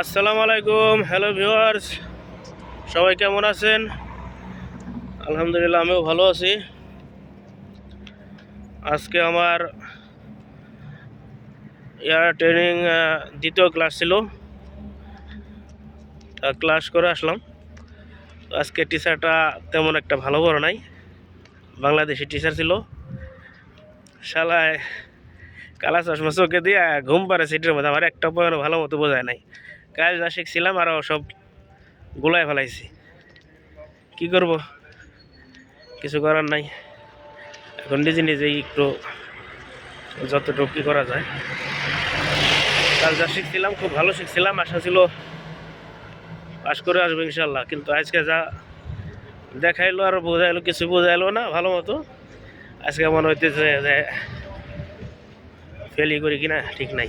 আসসালামু আলাইকুম hello viewers সবাই কেমন আছেন? আলহামদুলিল্লাহ, আমিও ভালো আছি। আজকে আমার এয়ার ট্রেনিং দ্বিতীয় ক্লাস ছিল। ক্লাস করে আসলাম। আজকে টিচারটা তেমন একটা ভালো বড় নাই। বাংলাদেশি টিচার ছিল। শালায় কালা চশমা চোখে দিয়ে ঘুম পারে সিটের মধ্যে। আমার একটা পয়েন্ট ভালো মতো বোঝায় নাই। কাজ যা শিখছিলাম আরও সব গোলায় ফেলাইছি। কি করব? কিছু করার নাই। এখন নিজে নিজেই একটু যতটুকু কী করা যায়। কাজ যা শিখছিলাম, খুব ভালো শিখছিলাম। আশা ছিল পাশ করে আসব ইনশাল্লাহ। কিন্তু আজকে যা দেখাইলো আর বোঝাইলো, কিছু বোঝাইলো না, ভালো মতো। আজকে মনে হইতেছে যে ফেলি করি কিনা, ঠিক নাই।